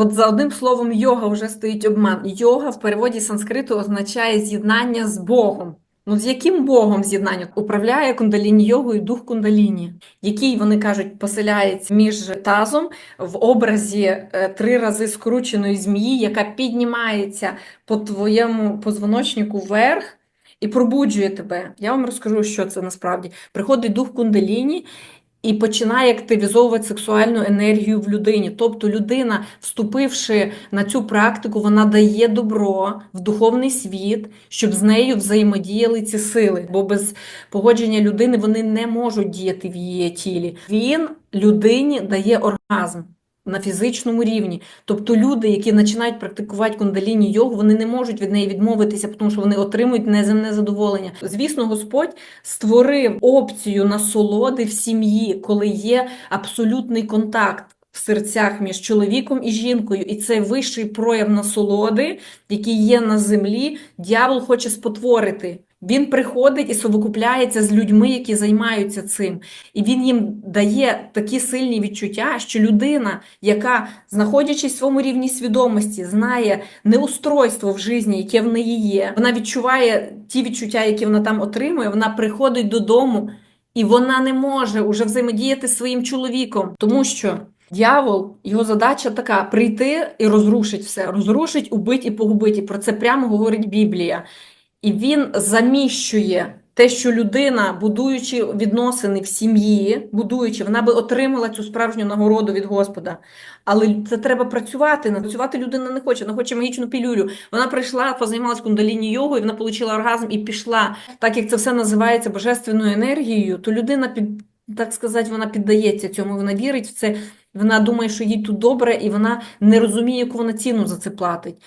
От за одним словом йога вже стоїть обман. Йога в переводі санскриту означає з'єднання з Богом. Ну, з яким Богом з'єднання? Управляє кундаліні йогою дух кундаліні, який, вони кажуть, поселяється між тазом в образі е, три рази скрученої змії, яка піднімається по твоєму позвоночнику вверх і пробуджує тебе. Я вам розкажу, що це насправді. Приходить дух кундаліні і починає активізовувати сексуальну енергію в людині. Тобто людина, вступивши на цю практику, вона дає добро в духовний світ, щоб з нею взаємодіяли ці сили. Бо без погодження людини вони не можуть діяти в її тілі. Він людині дає оргазм. На фізичному рівні, тобто люди, які починають практикувати кундаліні йогу, вони не можуть від неї відмовитися, тому що вони отримують неземне задоволення. Звісно, Господь створив опцію насолоди в сім'ї, коли є абсолютний контакт в серцях між чоловіком і жінкою, і це вищий прояв насолоди, який є на землі. Дьявол хоче спотворити. Він приходить і совокупляється з людьми, які займаються цим, і він їм дає такі сильні відчуття, що людина, яка, знаходячись в своєму рівні свідомості, знає неустройство в житті, яке в неї є, вона відчуває ті відчуття, які вона там отримує, вона приходить додому, і вона не може уже взаємодіяти зі своїм чоловіком, тому що. Дьявол, його задача така прийти і розрушить все, розрушить, убить і погубить. І про це прямо говорить Біблія. І він заміщує те, що людина, будуючи відносини в сім'ї, будуючи, вона би отримала цю справжню нагороду від Господа. Але це треба працювати. Працювати людина не хоче, вона хоче магічну пілюлю. Вона прийшла, позаймалась кундаліні йогою, вона отримала оргазм і пішла. Так як це все називається божественною енергією, то людина під. Так сказати, вона піддається цьому, вона вірить в це, вона думає, що їй тут добре, і вона не розуміє, яку вона ціну за це платить.